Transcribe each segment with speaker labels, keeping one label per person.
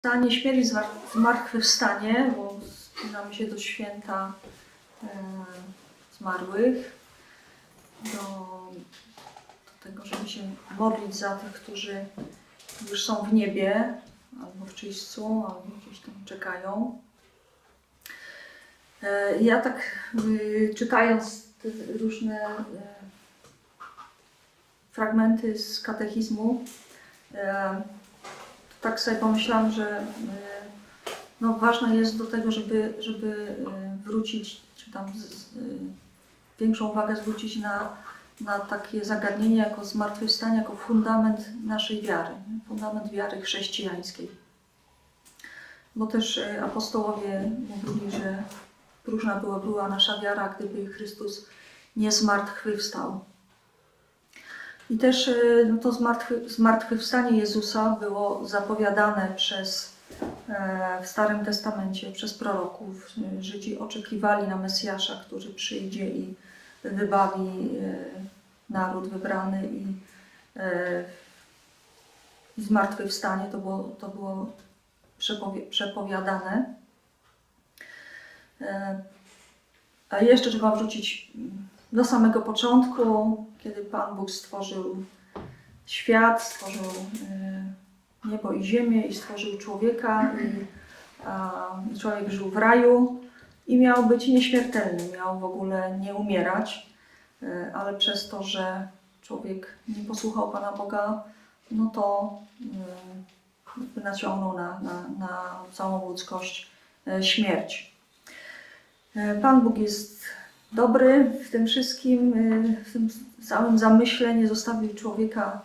Speaker 1: Stanie śmierci, zmartwychwstanie, bo zbliżamy się do święta e, zmarłych, do, do tego, żeby się modlić za tych, którzy już są w niebie, albo w czyśćcu, albo gdzieś tam czekają. E, Ja tak y, czytając te różne e, fragmenty z katechizmu, e, tak sobie pomyślałam, że e, no, ważne jest do tego, żeby, żeby e, wrócić, czy tam z, z, e, większą uwagę zwrócić na, na takie zagadnienie jako zmartwychwstanie, jako fundament naszej wiary, fundament wiary chrześcijańskiej. Bo też apostołowie mówili, że próżna była, była nasza wiara, gdyby Chrystus nie zmartwychwstał. I też e, no to zmartwy, zmartwychwstanie Jezusa było zapowiadane przez, e, w Starym Testamencie przez proroków. Żydzi oczekiwali na Mesjasza, który przyjdzie i wybawi e, naród wybrany i, e, zmartwychwstanie. To było, to było przepowi- przepowiadane. A jeszcze trzeba wrócić do samego początku, kiedy Pan Bóg stworzył świat, stworzył e, niebo i ziemię i stworzył człowieka i człowiek żył w raju i miał być nieśmiertelny, miał w ogóle nie umierać, e, ale przez to, że człowiek nie posłuchał Pana Boga, no to e, naciągnął na, na, na całą ludzkość śmierć. Pan Bóg jest dobry w tym wszystkim, y, w tym całym zamyśle nie zostawił człowieka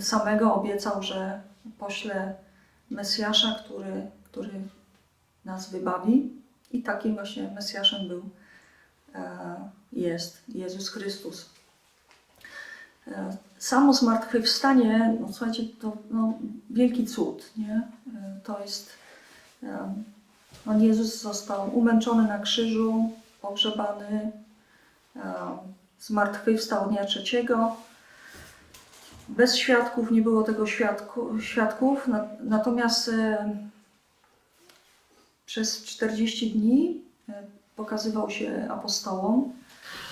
Speaker 1: samego, obiecał, że pośle Mesjasza, który, który nas wybawi. I takim właśnie Mesjaszem był, e, jest Jezus Chrystus. E, Samo zmartwychwstanie, no słuchajcie, to no, wielki cud, nie? E, To jest, on Jezus został umęczony na krzyżu, pogrzebany, zmartwychwstał dnia trzeciego. Bez świadków nie było tego świadku, świadków, na, natomiast e, przez 40 dni e, pokazywał się apostołom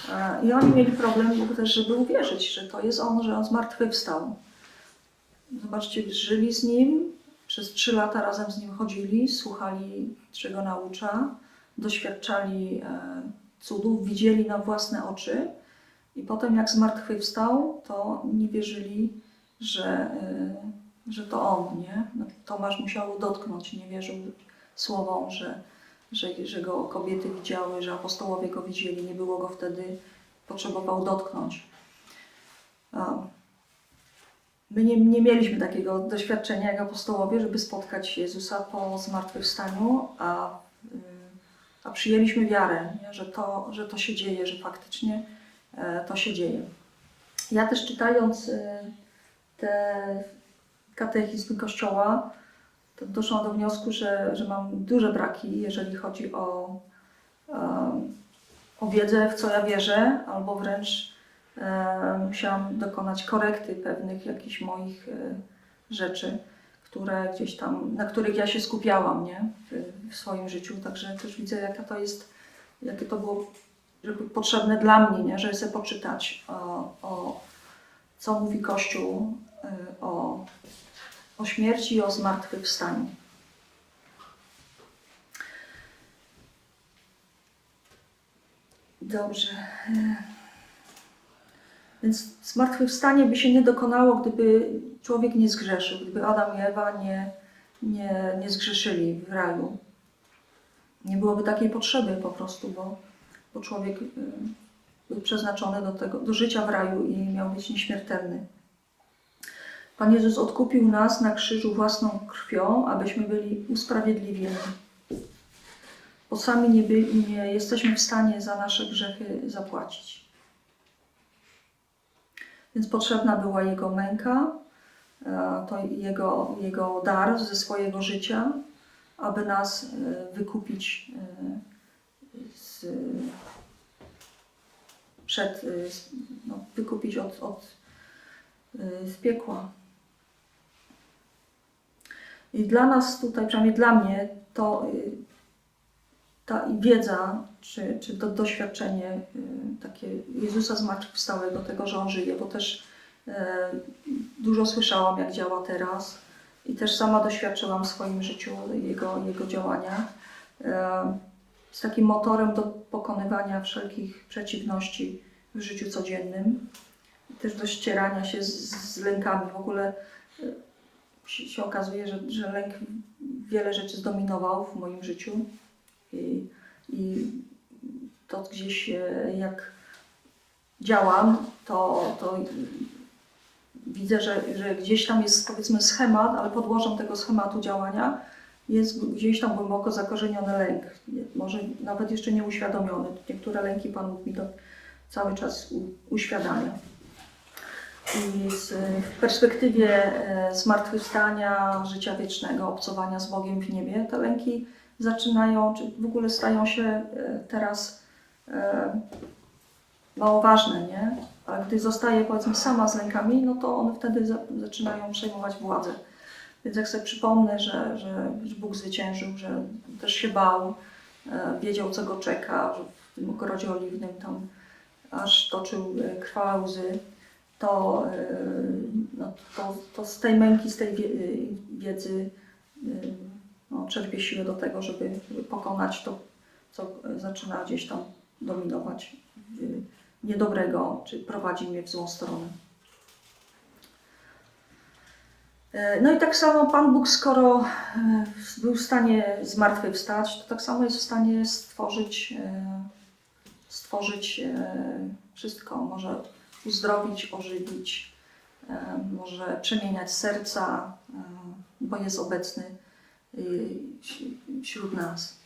Speaker 1: e, i oni mieli problem też, żeby uwierzyć, że to jest on, że on zmartwychwstał. Zobaczcie, żyli z nim, przez trzy lata razem z nim chodzili, słuchali, czego naucza, doświadczali e, cudów, widzieli na własne oczy i potem jak zmartwychwstał, to nie wierzyli, że, e, że to on, nie? No, Tomasz musiał dotknąć, nie wierzył słowom, że, że, że go kobiety widziały, że apostołowie go widzieli, nie było go wtedy, potrzebował dotknąć. My nie, nie mieliśmy takiego doświadczenia jak apostołowie, żeby spotkać Jezusa po zmartwychwstaniu, a, y, a przyjęliśmy wiarę, nie? Że, to, że to się dzieje, że faktycznie e, to się dzieje. Ja też czytając y, te katechizmy Kościoła, to doszłam do wniosku, że, że mam duże braki, jeżeli chodzi o, o wiedzę, w co ja wierzę, albo wręcz e, musiałam dokonać korekty pewnych jakichś moich e, rzeczy, które gdzieś tam, na których ja się skupiałam nie? W, swoim życiu. Także też widzę, jaka to jest, jakie to było żeby potrzebne dla mnie, nie? żeby sobie poczytać o, o co mówi Kościół e, o, o śmierci i o zmartwychwstaniu. Dobrze. E, Więc zmartwychwstanie by się nie dokonało, gdyby człowiek nie zgrzeszył, gdyby Adam i Ewa nie, nie, nie zgrzeszyli w raju. Nie byłoby takiej potrzeby po prostu, bo, bo człowiek y, był przeznaczony do, tego, do życia w raju i miał być nieśmiertelny. Pan Jezus odkupił nas na krzyżu własną krwią, abyśmy byli usprawiedliwieni. Bo sami nie, by, nie jesteśmy w stanie za nasze grzechy zapłacić. Więc potrzebna była Jego męka, to Jego, jego dar ze swojego życia, aby nas e, wykupić e, z, przed, e, no, wykupić od, od e, z piekła. I dla nas tutaj, przynajmniej dla mnie, to ta wiedza, czy, czy to doświadczenie takie Jezusa zmartwychwstałego, tego, że On żyje, bo też e, dużo słyszałam, jak działa teraz i też sama doświadczyłam w swoim życiu Jego, jego działania. E, z takim motorem do pokonywania wszelkich przeciwności w życiu codziennym, też do ścierania się z, z lękami. W ogóle y, się, okazuje, że, że lęk wiele rzeczy zdominował w moim życiu i, i to gdzieś e, jak działam, to, to widzę, że, że gdzieś tam jest powiedzmy schemat, ale podłożem tego schematu działania jest gdzieś tam głęboko zakorzeniony lęk, może nawet jeszcze nieuświadomiony. Niektóre lęki Pan mi to cały czas uświadamia. I z, w perspektywie e, zmartwychwstania, życia wiecznego, obcowania z Bogiem w niebie, te lęki zaczynają, czy w ogóle stają się e, teraz e, mało ważne, nie? Ale gdy zostaję powiedzmy sama z lękami, no to one wtedy za, zaczynają przejmować władzę. Więc jak sobie przypomnę, że, że, Bóg zwyciężył, że też się bał, e, wiedział co go czeka, że w tym ogrodzie oliwnym tam aż toczył e, krwawe łzy, to, e, no, to, to z tej męki, z tej wie- wiedzy e, no, czerpię siłę do tego, żeby, żeby pokonać to, co zaczyna gdzieś tam dominować e, niedobrego, czy prowadzi mnie w złą stronę. E, No i tak samo Pan Bóg, skoro e, był w stanie zmartwychwstać, to tak samo jest w stanie stworzyć, e, stworzyć wszystko. Może uzdrowić, ożywić, może przemieniać serca, bo jest obecny wś- wśród nas.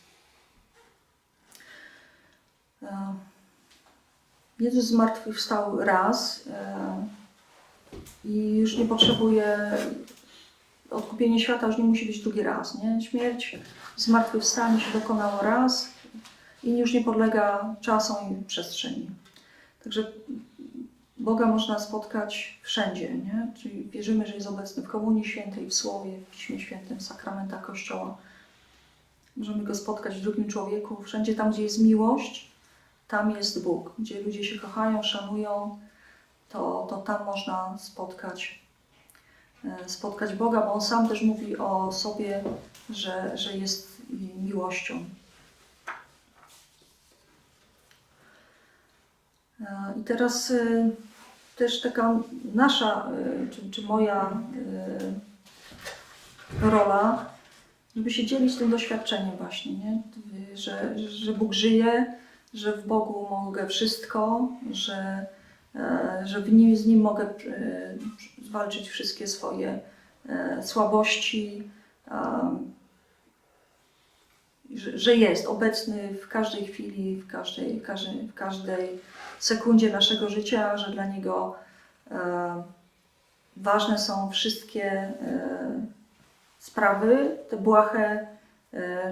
Speaker 1: Jezus zmartwychwstał raz e, i już nie potrzebuje odkupienie świata już nie musi być drugi raz, nie? Śmierć, zmartwychwstanie się dokonało raz i już nie podlega czasom i przestrzeni. Także Boga można spotkać wszędzie, nie? Czyli wierzymy, że jest obecny w Komunii Świętej, w Słowie, w Piśmie Świętym, w sakramentach Kościoła. Możemy Go spotkać w drugim człowieku. Wszędzie tam, gdzie jest miłość, tam jest Bóg. Gdzie ludzie się kochają, szanują, to, to tam można spotkać e, spotkać Boga, bo On sam też mówi o sobie, że, że jest miłością. E, I teraz e, też taka nasza, czy, czy moja rola, żeby się dzielić tym doświadczeniem właśnie, nie? Że, że Bóg żyje, że w Bogu mogę wszystko, że, e, że w nim, z Nim mogę e, zwalczyć wszystkie swoje e, słabości, że, jest obecny w każdej chwili, w każdej, w każdej sekundzie naszego życia, że dla Niego ważne są wszystkie sprawy, te błahe,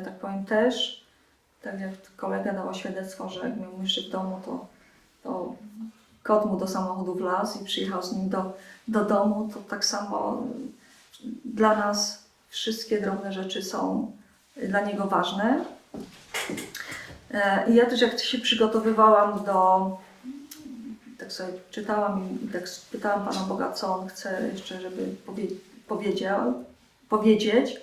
Speaker 1: tak powiem też. Tak jak kolega dała świadectwo, że jak miał myszy w domu, to, to kot mu do samochodu wlazł i przyjechał z nim do, do domu, to tak samo dla nas wszystkie drobne rzeczy są dla niego ważne. E, I ja też jak się przygotowywałam do, tak sobie czytałam i tak pytałam Pana Boga, co On chce jeszcze, żeby powie, powiedział, powiedzieć,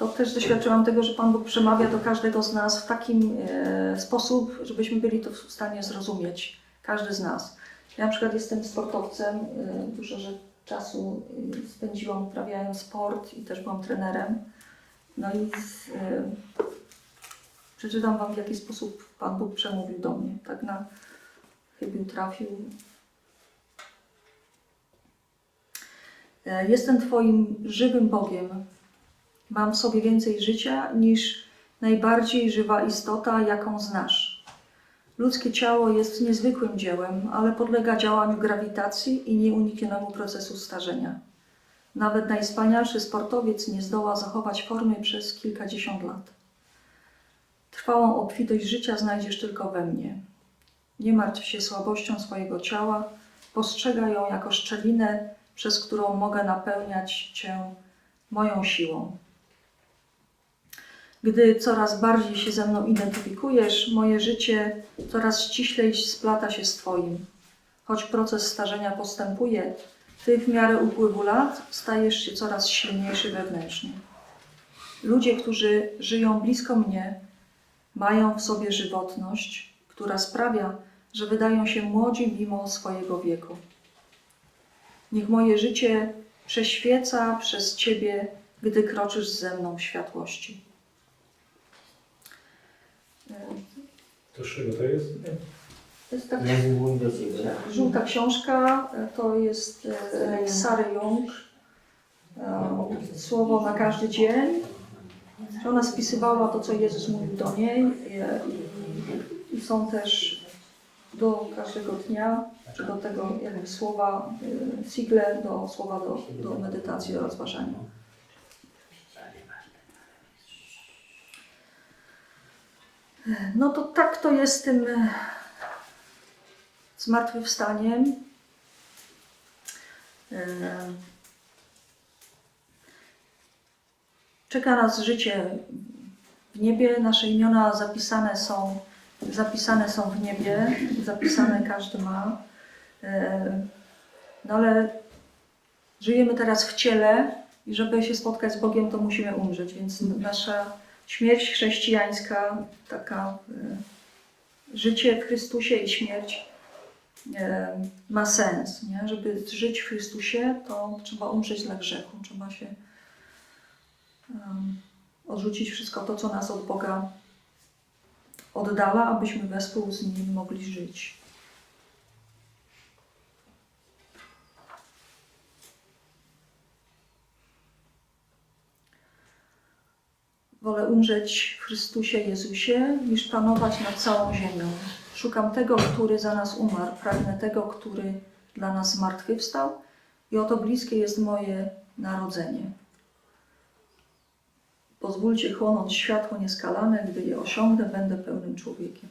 Speaker 1: to też doświadczyłam tego, że Pan Bóg przemawia do każdego z nas w takim e, sposób, żebyśmy byli to w stanie zrozumieć, każdy z nas. Ja na przykład jestem sportowcem, e, dużo czasu e, spędziłam uprawiając sport i też byłam trenerem. No i z, przeczytam Wam, w jaki sposób Pan Bóg przemówił do mnie. Tak na chybił trafił. Jestem Twoim żywym Bogiem. Mam w sobie więcej życia niż najbardziej żywa istota, jaką znasz. Ludzkie ciało jest niezwykłym dziełem, ale podlega działaniu grawitacji i nieuniknionemu procesu starzenia. Nawet najwspanialszy sportowiec nie zdoła zachować formy przez kilkadziesiąt lat. Trwałą obfitość życia znajdziesz tylko we mnie. Nie martw się słabością swojego ciała, postrzegaj ją jako szczelinę, przez którą mogę napełniać Cię moją siłą. Gdy coraz bardziej się ze mną identyfikujesz, moje życie coraz ściślej splata się z Twoim. Choć proces starzenia postępuje, Ty w miarę upływu lat stajesz się coraz silniejszy wewnętrznie. Ludzie, którzy żyją blisko mnie, mają w sobie żywotność, która sprawia, że wydają się młodzi mimo swojego wieku. Niech moje życie prześwieca przez Ciebie, gdy kroczysz ze mną w światłości.
Speaker 2: To z czego to jest?
Speaker 1: To jest tak,
Speaker 3: Nie mój do ciebie.
Speaker 1: żółta książka, to jest e, Sary Jung, e, słowo na każdy dzień. Ona spisywała to, co Jezus mówił do niej e, i, i są też do każdego dnia, czy do tego jakby słowa, e, sigle do słowa do, do medytacji, do rozważania. No to tak to jest z tym e, zmartwychwstaniem. E, Czeka nas życie w niebie. Nasze imiona zapisane są, zapisane są w niebie. Zapisane każdy ma. E, No ale żyjemy teraz w ciele i żeby się spotkać z Bogiem, to musimy umrzeć. Więc nasza śmierć chrześcijańska, taka e, życie w Chrystusie i śmierć e, ma sens. Nie? Żeby żyć w Chrystusie, to trzeba umrzeć dla grzechu. Trzeba się odrzucić wszystko to, co nas od Boga oddala, abyśmy wespół z Nim mogli żyć. Wolę umrzeć w Chrystusie Jezusie, niż panować nad całą ziemią. Szukam tego, który za nas umarł, pragnę tego, który dla nas zmartwychwstał i oto bliskie jest moje narodzenie. Pozwólcie chłonąć światło nieskalane, gdy je osiągnę, będę pełnym człowiekiem.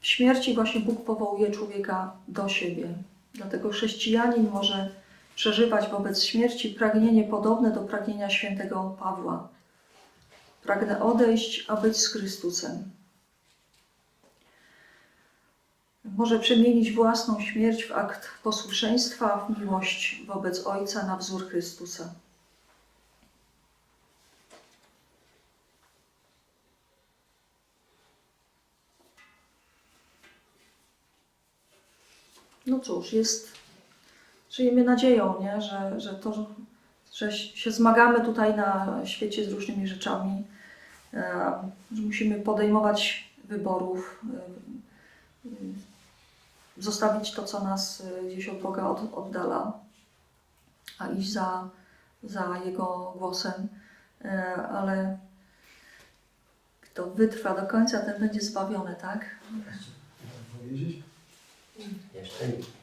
Speaker 1: W śmierci właśnie Bóg powołuje człowieka do siebie. Dlatego chrześcijanin może przeżywać wobec śmierci pragnienie podobne do pragnienia świętego Pawła. Pragnę odejść, a być z Chrystusem. Może przemienić własną śmierć w akt posłuszeństwa, w miłość wobec Ojca na wzór Chrystusa. No cóż, jest, żyjemy nadzieją, nie? Że, że to, że się zmagamy tutaj na świecie z różnymi rzeczami, e, że musimy podejmować wyborów, e, e, zostawić to, co nas e, gdzieś od Boga od, oddala, a iść za, za Jego głosem. E, Ale kto wytrwa do końca, ten będzie zbawiony, tak?
Speaker 3: Jeszcze nie.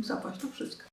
Speaker 1: Zapłać to wszystko.